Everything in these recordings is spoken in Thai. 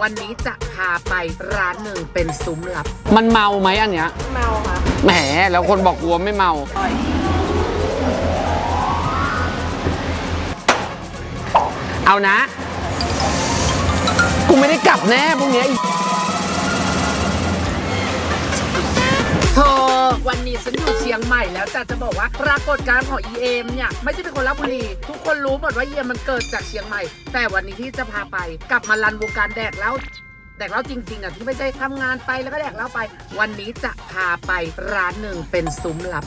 วันนี้จะพาไปร้านหนึ่งเป็นซุ้มลับ มันเมาไหมอันเนี้ย เมาค่ะแหม แล้วคนบอกกลัวไม่เมาอร่อยเอานะ กูไม่ได้กลับแน่พรุ่งนี้อี ฉันอยู่เชียงใหม่แล้วจะจะบอกว่าปรากฏการณ์ของ EM เนี่ยไม่ใช่เป็นคนลบบุรี ทุกคนรู้หมดว่า EM มันเกิดจากเชียงใหม่ แต่วันนี้ที่จะพาไปกลับมารันวงการแดกแล้วแดกแล้วจริงๆอะที่ไม่ใช่ทำงานไปแล้วก็แดกแล้วไป วันนี้จะพาไปร้านหนึ่งเป็นซุ้มลับ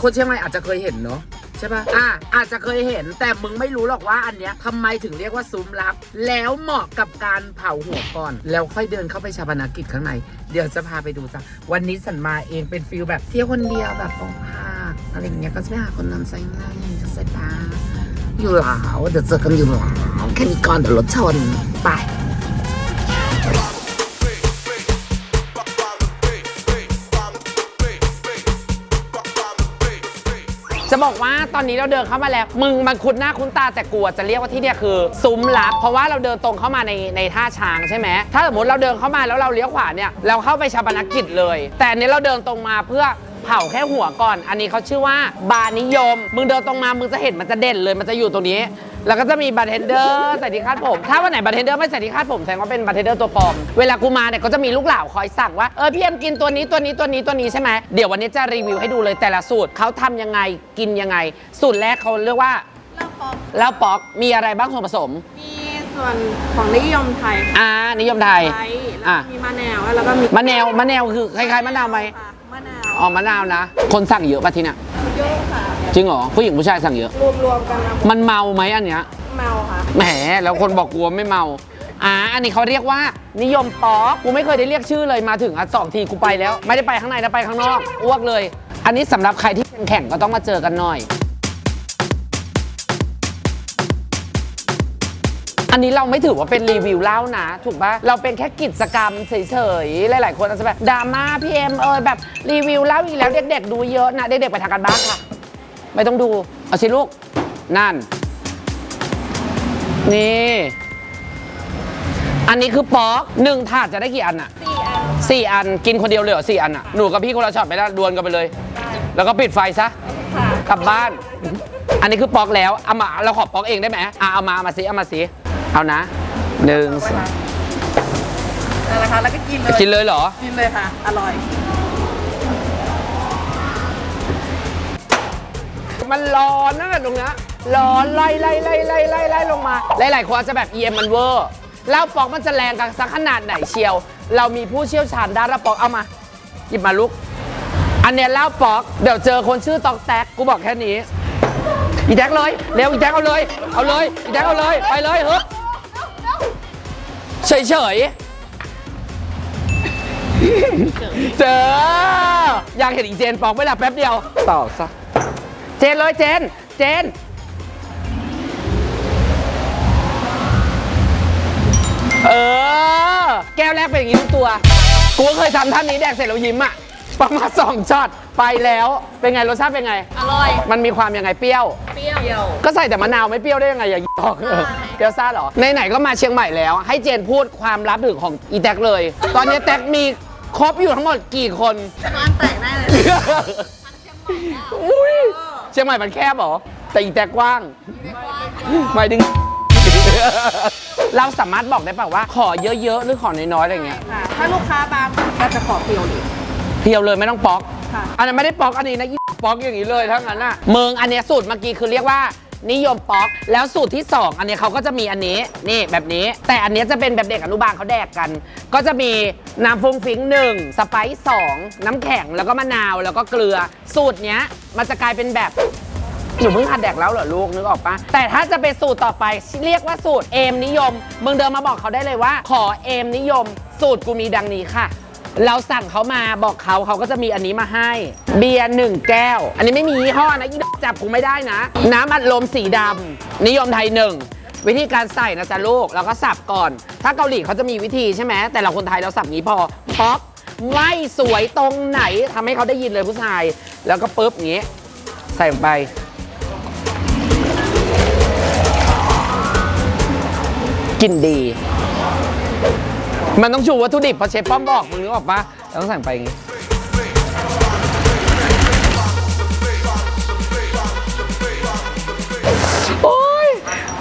คนเชียงใหม่อาจจะเคยเห็นเนาะ ใช่ปะอะอาจจะเคยเห็นแต่มึงไม่รู้หรอกว่าอันเนี้ยทำไมถึงเรียกว่าซุ้มลับ แล้วเหมาะกับการเผาหัวก่อน แล้วค่อยเดินเข้าไปชาปนกิจข้างใน เดี๋ยวจะพาไปดูจ้ะ วันนี้สันมาเองเป็นฟิลแบบเที่ยวคนเดียวแบบองภาคอะไรอย่างเงี้ยก็จะไปหาคนนำไซง่ายจะใส่ปาอยู่หลาวเดี๋ยวเจอกันอยู่หลาวแค่นี้ก่อนเดี๋ยวรถชนไป จะบอกว่าตอนนี้เราเดินเข้ามาแล้ว มึงมันคุ้นหน้าคุ้นตาแต่กลัวจะเรียกว่าที่เนี่ยคือซุ้มลับ เพราะว่าเราเดินตรงเข้ามาในในท่าช้างใช่ไหมถ้าสมมติเราเดินเข้ามาแล้วเราเลี้ยวขวาเนี่ยเราเข้าไปชาปนกิจเลย แต่อันนี้เราเดินตรงมาเพื่อเผาแค่หัวก่อน อันนี้เขาชื่อว่าบานิยม มึงเดินตรงมา มึงจะเห็นมันจะเด่นเลย มันจะอยู่ตรงนี้ แล้วก็จะมีบาร์เทนเดอร์ใส่ที่คาดผม ถ้าวันไหนบาร์เทนเดอร์ไม่ใส่ที่คาดผมแสดงว่าเป็นบาร์เทนเดอร์ตัวปลอม เวลากูมาเนี่ยก็จะมีลูกหลานคอยสั่งว่า เออพี่เอ็มกินตัวนี้ตัวนี้ตัวนี้ตัวนี้ใช่ไหมเดี๋ยววันนี้จะรีวิวให้ดูเลยแต่ละสูตรเขาทำยังไงกินยังไง สูตรแรกเขาเรียกว่าเล่าป๊อปเหล้าป๊อกมีอะไรบ้างส่วนผสม มีส่วนของนิยมไทยอ่านิยมไทย ไทยแล้วอะก็มีมะนาวแล้วก็มีมะแนวมะแนวคือคล้ายๆมะนาวไหมค่ะมะนาวอ๋อมะนาวนะ คนสั่งเยอะป่ะที่เนี่ย เยอะค่ะ จริงเหรอผู้หญิงผู้ชายสั่งเยอะ รวมๆกันนะมันเมาไหมอันเนี้ย เมาค่ะ แหมแล้วคนบอกกลัวไม่เมา อ่า อันนี้เขาเรียกว่า นิยมป๊อกกูไม่เคยได้เรียกชื่อเลยมาถึงอะสองทีกูไปแล้ว ไม่ได้ไปข้างในนะไปข้างนอกอ้วกเลย อันนี้สำหรับใครที่เป็นแข่งก็ต้องมาเจอกันหน่อย อันนี้เราไม่ถือว่าเป็นรีวิวเล่านะ ถูกปะเราเป็นแค่กิจกรรมเฉยๆ หลายๆ คนอาจจะแบบดราม่าพี่เอ็มเออแบบรีวิวเล่าอีกแล้วเด็กๆดูเยอะนะเด็กๆไปทางกันบ้านค่ะ ไม่ต้องดู เอาสิลูก นั่น นี่ อันนี้คือป๊อกหนึ่งถาดจะได้กี่อันอะสี่อันสี่อันกินคนเดียวเลยเหรอสี่อันอะหนูกับพี่คนละช็อตไปแล้วดวลกันไปเลย แล้วก็ปิดไฟซะค่ะกลับบ้าน อันนี้คือป๊อกแล้วเอามาเราขอป๊อกเองได้ไหมอะเอามาเอามาสิเอามาสิ เอานะหนึ่งสองนั่นแหละค่ะแล้วก็กินเลยกินเลยเหรอ กินเลยค่ะ อร่อย มันร้อนนั่นแหละตรงเนี้ยร้อนไล่ไล่ไล่ไล่ไล่ไล่ลงมา หลายๆคนอาจจะแบบ EM มันเวอร์แล้วปอกมันจะแรงกันสักขนาดไหนเชียว เรามีผู้เชี่ยวชาญด้านรับปอกเอามา หยิบมาลุก อันเนี้ยเล่าปอก เดี๋ยวเจอคนชื่อตอกแตกกูบอกแค่นี้อีแท็กเลย เร็วอีแท็กเอาเลย เอาเลย อีแท็กเอาเลย ไปเลยเฮ้ย เฉยเฉยๆเจอ อยากเห็นอีเจนปอกไหม่ละแป๊บเดียวต่อซะ เจนเลยเจน เจน เออ แก้วแรกเป็นอย่างนี้ทุกตัว กูก็เคยทำท่านนี้แดกเสร็จแล้วยิ้มอะประมาณสองช็อต ไปแล้วเป็นไงรสชาติเป็นไง อร่อย มันมีความยังไงเปรี้ยว เปรี้ยว ก็ใส่แต่มะนาวไม่เปรี้ยวได้ยังไงอย่าบอกเออเปรี้ยวซ่าเหรอไหนๆก็มาเชียงใหม่แล้ว ให้เจนพูดความลับถึงของอีแท็กเลย ตอนนี้แท็กมีครบอยู่ทั้งหมดกี่คนร้านแตกได้เลยอุ้ยเชียงใหม่มันแคบเหรอ แต่อีแท็กกว้างหมายถึง เราสามารถบอกได้เปล่าว่า ขอเยอะๆหรือขอน้อยๆอะไรเงี้ยค่ะถ้าลูกค้าบางก็จะขอเพียวเลยเพียวเลยไม่ต้องป๊อก ค่ะ อันนั้นไม่ได้ป๊อกอันนี้นะป๊อกอย่างนี้เลยทั้งนั้นน่ะเมืองอันเนี้ยสูตรเมื่อกี้คือเรียกว่า นิยมป๊อก แล้วสูตรที่ 2 อันเนี้ยเขาก็จะมีอันนี้นี่แบบนี้ แต่อันเนี้ยจะเป็นแบบเด็กอนุบาลเขาแดกกัน ก็จะมีน้ำฟงฟิ้งหนึ่งสไปซ์สองน้ำแข็งแล้วก็มะนาวแล้วก็เกลือ สูตรเนี้ยมันจะกลายเป็นแบบ หนูเพิ่งหัดแดกแล้วเหรอลูกนึกออกปะแต่ถ้าจะเป็นสูตรต่อไปเรียกว่าสูตรเอมนิยม มึงเดินมาบอกเขาได้เลยว่า ขอเอมนิยม สูตรกูมีดังนี้ค่ะ เราสั่งเขามาบอกเขาเขาก็จะมีอันนี้มาให้ เบียร์หนึ่งแก้ว อันนี้ไม่มียี่ห้อนะยี่จับกูไม่ได้นะ น้ำอัดลมสีดำนิยมไทยหนึ่งวิธีการใส่นะจ๊ะลูกเราก็สับก่อน ถ้าเกาหลีเขาจะมีวิธีใช่ไหมแต่เราคนไทยเราสับงี้พอป๊อกไม่สวยตรงไหนทำให้เขาได้ยินเลยผู้ชาย แล้วก็ปุ๊บอย่างงี้ ใส่ลงไป กินดี มันต้องชูวัตถุดิบเพราะเชฟป้อมบอกมึงนึกออกปะต้องสั่งไปอย่างงี้โอ๊ย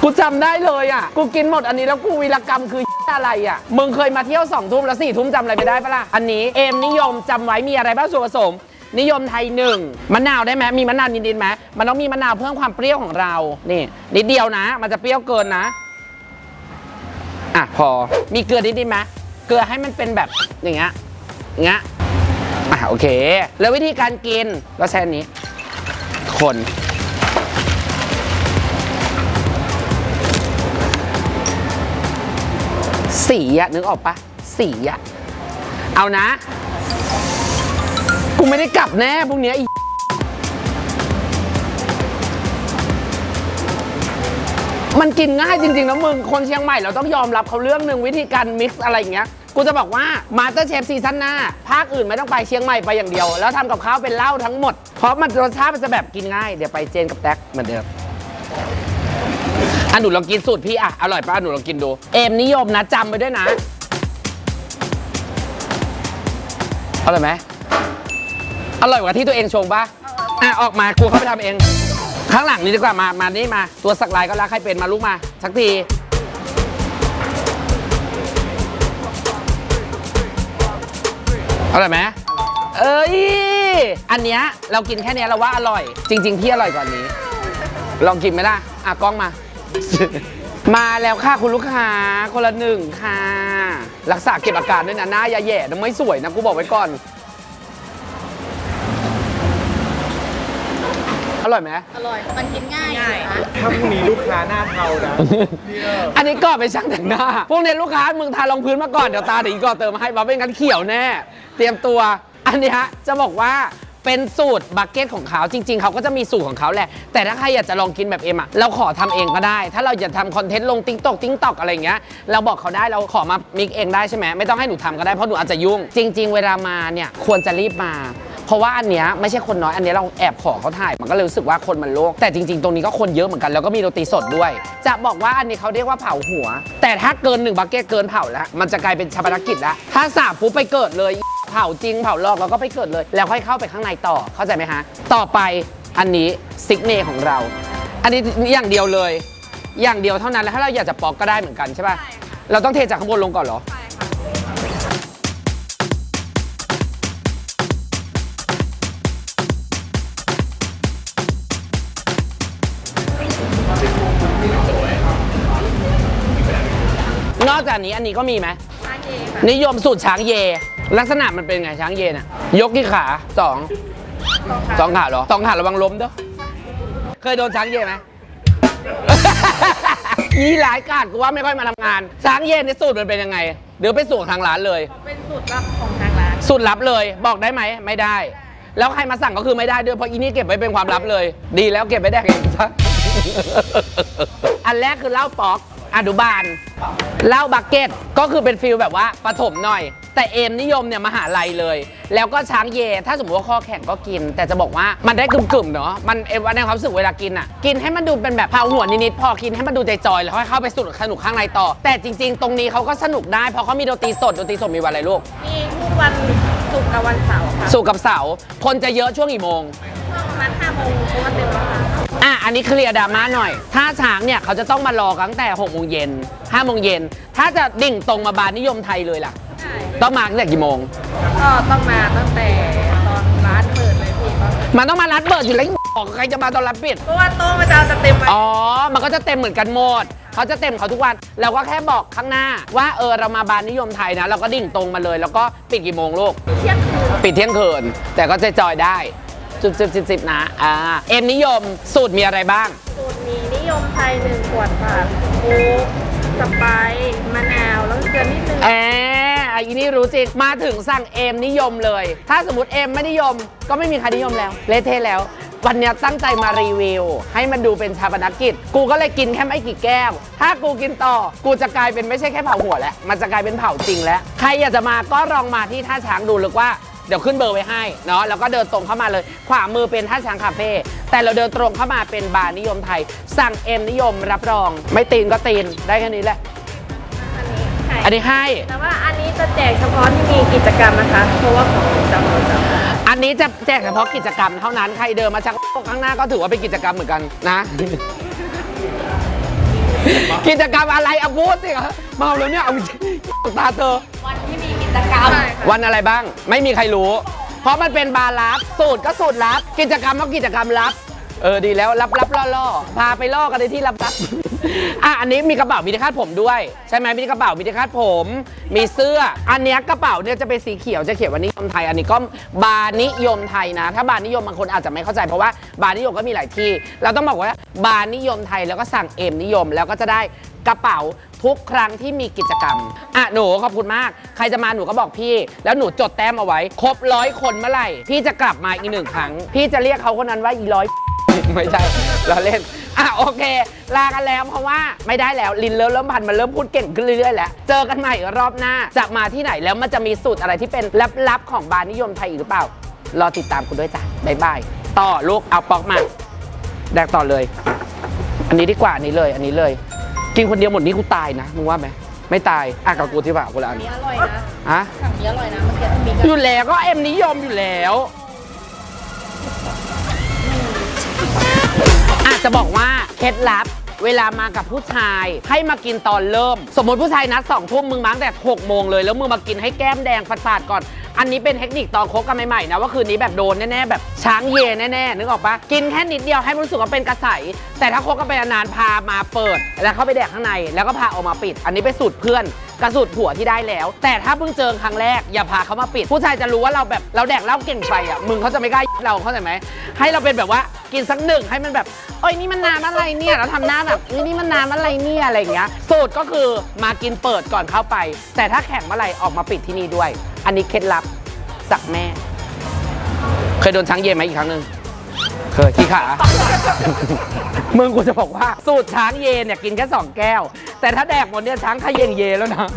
กูจำได้เลยอะ กูกินหมดอันนี้แล้วกูวีรกรรมคือ อะไรอะ มึงเคยมาเที่ยวสองทุ่มแล้วสี่ทุ่มจำอะไรไม่ได้ปะล่ะ อันนี้เอมนิยมจำไว้มีอะไรบ้างส่วนผสม นิยมไทยหนึ่งมะนาวได้ไหมมีมะนาวนิดๆไหมมันต้องมีมะนาวเพิ่มความเปรี้ยวของเรา นี่ นิดเดียวนะ มันจะเปรี้ยวเกินนะ อะพอ มีเกลือนิดๆไหมือให้มันเป็นแบบอย่างเงี้ยอย่างเงี้ยอะโอเค แล้ววิธีการกินก็ใช้อันนี้ คนสีอะนึกออกปะสีอะเอานะ กูไม่ได้กลับแน่พวกเนี้ยอ้มันกินง่ายจริงๆนะมึง คนเชียงใหม่เราต้องยอมรับเขาเรื่องหนึ่งวิธีการมิกซ์อะไรอย่างเงี้ย กูจะบอกว่ามาสเตอร์เชฟซีซั่นหน้า ภาคอื่นไม่ต้องไปเชียงใหม่ไปอย่างเดียว แล้วทำกับข้าวเป็นเหล้าทั้งหมด เพราะมันรสชาติมันจะแบบกินง่าย เดี๋ยวไปเจนกับแท็กเหมือนเดิมอะหนูลองกินสูตรพี่อะ อร่อยปะอะหนูลองกินดู เอมนิยมนะจำไปด้วยนะอร่อยไหมอร่อยกว่าที่ตัวเองชงปะอะออกมาครูเข้าไปทำเอง ข้างหลังนี้ดีกว่ามามานี่มา ตัวสักลายก็รักใครเป็นมาลูกมาสักที อร่อยไหมเอ้ย อันเนี้ยเรากินแค่เนี้ยเราว่าอร่อย จริง ๆ พี่อร่อยกว่านี้ ลองกินไหมล่ะ อะกล้องมา มาแล้วค่ะคุณลูกค้า คนละหนึ่งค่ะ รักษาเก็บอาการด้วยนะหน้าอย่าแย่นะไม่สวยนะกูบอกไว้ก่อน อร่อยไหม อร่อย มันกินง่ายง่ายถ้าพรุ่งนี้ลูกค้าหน้าเทานะอันนี้ก็ไปนช่างแต่งหน้า พวกเนี้ยลูกค้ามึงทารองพื้นมาก่อน เดี๋ยวตาเดี๋ยวอีกก่อนเติมมาให้มาเป็นกันเขียวแน่ เตรียมตัว อันเนี้ยจะบอกว่าเป็นสูตรบักเก็ตของเขาจริง ๆ เขาก็จะมีสูตรของเขาแหละ แต่ถ้าใครอยากจะลองกินแบบเอ็มอะเราขอทำเองก็ได้ ถ้าเราอยากทำคอนเทนต์ลงติ๊กตอกติ๊กตอกอะไรอย่างเงี้ย เราบอกเขาได้เราขอมามิกเองได้ใช่ไหมไม่ต้องให้หนูทำก็ได้เพราะหนูอาจจะยุ่ง จริง ๆ เวลามาเนี่ยควรจะรีบมา เพราะว่าอันเนี้ยไม่ใช่คนน้อยอันเนี้ยเราแอบขอเขาถ่ายมันก็เลยรู้สึกว่าคนมันโลก แต่จริง ๆ ตรงนี้ก็คนเยอะเหมือนกันแล้วก็มีดนตรีสดด้วย จะบอกว่าอันนี้เขาเรียกว่าเผาหัว แต่ถ้าเกินหนึ่งบักเก็ตเกินเผาแล้วมันจะกลายเป็นชาปนกิจแล้วถ้าสาบปุ๊บไปเกิดเลย เผาจริงเผาหลอกแล้วก็ไปเกิดเลย แล้วค่อยเข้าไปข้างในต่อเข้าใจไหมฮะต่อไปอันนี้ซิกเนของเรา อันนี้อย่างเดียวเลย อย่างเดียวเท่านั้นแล้วถ้าเราอยากจะปอกก็ได้เหมือนกันใช่ป่ะเราต้องเทจากข้างบนลงก่อนเหรอน อกจากนี้อันนี้ก็มีไหมนิยมสูตรช้างเย ลักษณะมันเป็นไงช้างเยน่ะ ยกกี่ขาสองสองขาเหรอสองขาระวังล้มเด้อเคยโดนช้างเยไหมยี่หลายกาดกูว่าไม่ค่อยมาทำงาน ช้างเยในสูตรมันเป็นยังไงเดี๋ยวไปสูตรทางร้านเลย เป็นสูตรลับของทางร้าน สูตรลับเลยบอกได้ไหมไม่ได้ แล้วใครมาสั่งก็คือไม่ได้ด้วยเพราะอีนี่เก็บไว้เป็นความลับเลย ดีแล้วเก็บไว้แดกเองซะอันแรกคือเหล้าป๊อก อนุบาลเหล้าบักเก็ตก็คือเป็นฟิลแบบว่าปฐมหน่อย แต่เอมนิยมเนี่ยมหาลัยเลย แล้วก็ช้างเย ถ้าสมมติว่าข้อแข็งก็กิน แต่จะบอกว่ามันได้กึ่มๆเนาะมันเอมว่าในความรู้สึกเวลากินอะกินให้มันดูเป็นแบบเผาหัวนิดๆพอกินให้มันดูใจจอยแล้วค่อยเข้าไปสนุกสนุกข้างในต่อ แต่จริง ๆ ตรงนี้เขาก็สนุกได้เพราะเขามีดนตรีสดดนตรีสดมีวันอะไรลูกมีทุกวันศุกร์กับวันเสาร์ค่ะสุกร์กับเสาร์คนจะเยอะช่วงกี่โมงช่วงประมาณห้าโมงเพราะว่าเต็มแล้วค่ะ อะอันนี้เคลียร์ดราม่าหน่อย ถ้าช้างเนี่ยเขาจะต้องมารอตั้งแต่6โมงเย็น5โมงเย็น ถ้าจะดิ่งตรงมาบานนิยมไทยเลยล่ะใช่ต้องมาตั้งแต่กี่โมง ก็ต้องมาตั้งแต่ตอนร้านเปิดเลยพี่ตอนมันต้องมารัดเปิดอยู่แล้วบอกใครจะมาตอนรับปิด เพราะว่าโต๊ะมันจะจะเต็มไว้อ๋อ มันก็จะเต็มเหมือนกันหมด เขาจะเต็มเขาทุกวัน เราก็แค่บอกข้างหน้า ว่าเออเรามาบานนิยมไทยนะ เราก็ดิ่งตรงมาเลย แล้วก็ปิดกี่โมงลูก เที่ยงคืน ปิดเที่ยงคืน แต่ก็จะจอยได้ จุดสิบสิบสิบนะอ่าเอ็มนิยมสูตรมีอะไรบ้าง สูตรมีนิยมไทยหนึ่งขวดค่ะโค้กสไปซ์มะนาว แล้วเกลือนิดนึงแอบอันนี้รู้จริง มาถึงสั่งเอมนิยมเลย ถ้าสมมติเอมไม่นิยม ก็ไม่มีใครนิยมแล้ว เละเทะแล้ว วันเนี้ยตั้งใจมารีวิว ให้มันดูเป็นชาปนกิจ กูก็เลยกินแค่ไม่กี่แก้ว ถ้ากูกินต่อ กูจะกลายเป็นไม่ใช่แค่เผาหัวแล้ว มันจะกลายเป็นเผาจริงแล้ว ใครอยากจะมาก็ลองมาที่ท่าช้างดูหรือว่า เดี๋ยวขึ้นเบอร์ไว้ให้เนาะแล้วก็เดินตรงเข้ามาเลย ขวามือเป็นท่าช้างคาเฟ่แต่เราเดินตรงเข้ามาเป็นบาร์นิยมไทย สั่งเอ็มนิยมรับรอง ไม่ตีนก็ตีนได้แค่นี้แหละ อันนี้ใช่อันนี้ให้ แต่ว่าอันนี้จะแจกเฉพาะที่มีกิจกรรมนะคะ เพราะว่าของจำเราจำอันนี้จะแจกเฉพาะกิจกรรมเท่านั้น ใครเดินมาชักโครกข้างหน้าก็ถือว่าเป็นกิจกรรมเหมือนกันนะ กิจกรรมอะไรอะพูดสิคะเมาแล้วเนี่ยเอาตาเธอวันที่มีกิ จกรรม วันอะไรบ้าง ไม่มีใครรู้ เพราะมันเป็นบาร์ลับ สูตรก็สูตรลับ กิจกรรมก็กิจกรรมลับ เออดีแล้วรับรับล่อล่อพาไปล่อกันในที่รับรับ อะอันนี้มีกระเป๋ามีที่คาดผมด้วย ใช่ไหมมีกระเป๋ามีที่คาดผม มีเสื้อ อันเนี้ยกระเป๋าเนี่ยจะเป็นสีเขียวจะเขียนว่านิยมไทย อันนี้ก็บาร์นิยมไทยนะ ถ้าบาร์นิยมบางคนอาจจะไม่เข้าใจเพราะว่าบาร์นิยมก็มีหลายที่ เราต้องบอกว่าบาร์นิยมไทยแล้วก็สั่งเอ็มนิยมแล้วก็จะได้กระเป๋า ทุกครั้งที่มีกิจกรรม อะหนูขอบคุณมาก ใครจะมาหนูก็บอกพี่ แล้วหนูจดแต้มเอาไว้ ครบร้อยคนเมื่อไหร่ พี่จะกลับมาอีกหนึ่งครั้ง พี่จะเรียกเขาคนนั้นว่าอีร้อย ไม่ใช่เราเล่น อะโอเค ลากันแล้วเพราะว่าไม่ได้แล้วลินเริ่มเริ่มพันมันเริ่มพูดเก่งขึ้นเรื่อยๆแล้ว เจอกันใหม่รอบหน้า จะมาที่ไหนแล้วมันจะมีสูตรอะไรที่เป็นลับๆของบาร์นิยมไทยอีกหรือเปล่า รอติดตามคุณด้วยจ้ะบ๊ายบาย ต่อลูกเอาปอกมา แดกต่อเลย อันนี้ดีกว่าอันนี้เลย อันนี้เลย กินคนเดียวหมดนี้กูตายนะมึงว่าไหมไม่ตายอะกับกูที่ป่ากูละอันนี้อร่อยนะฮะถังนี้อร่อยนะเมื่อกี้ที่มีอยู่แล้วก็เอ็มนิยมอยู่แล้วอาจจะบอกว่าเคล็ดลับเวลามากับผู้ชายให้มากินตอนเริ่ม สมมติผู้ชายนัดสองทุ่มมึงมาตั้งแต่หกโมงเลย แล้วมึงมากินให้แก้มแดงฝาดๆก่อน อันนี้เป็นเทคนิคตอนคบกันใหม่ๆนะว่าคืนนี้แบบโดนแน่ๆแบบช้างเยแน่ๆนึกออกปะกินแค่นิดเดียวให้รู้สึกว่าเป็นกระใสแต่ถ้าคบกันไปนานๆพามาเปิด แล้วเข้าไปแดกข้างในแล้วก็พาออกมาปิด อันนี้เป็นสูตรเพื่อน กระสูตรผัวที่ได้แล้ว แต่ถ้าเพิ่งเจอครั้งแรกอย่าพาเขามาปิด ผู้ชายจะรู้ว่าเราแบบเราแดกเหล้าเก่งไปอะมึงเขาจะไม่กล้าเราเข้าใจไหมให้เราเป็นแบบว่ากินสักหนึ่งให้มันแบบเอ้ยนี่มันน้ำอะไรเนี่ยแล้วทำหน้าแบบเอ้ยนี่มันน้ำอะไรเนี่ยอะไรอย่างเงี้ยสูตรก็คือมากินเปิดก่อนเข้าไป แต่ถ้าแข่งเมื่อไหร่ออกมาปิดที่นี่ด้วย อันนี้เคล็ดลับสักแม่ เคยโดนช้างเย็นไหมอีกครั้งหนึ่ง เคยขี้ขา มึงกูจะบอกว่า สูตรช้างเยนเนี่ยกินแค่สองแก้ว แต่ถ้าแดกหมดเนี่ยช้างขยเยงเยแล้วนะ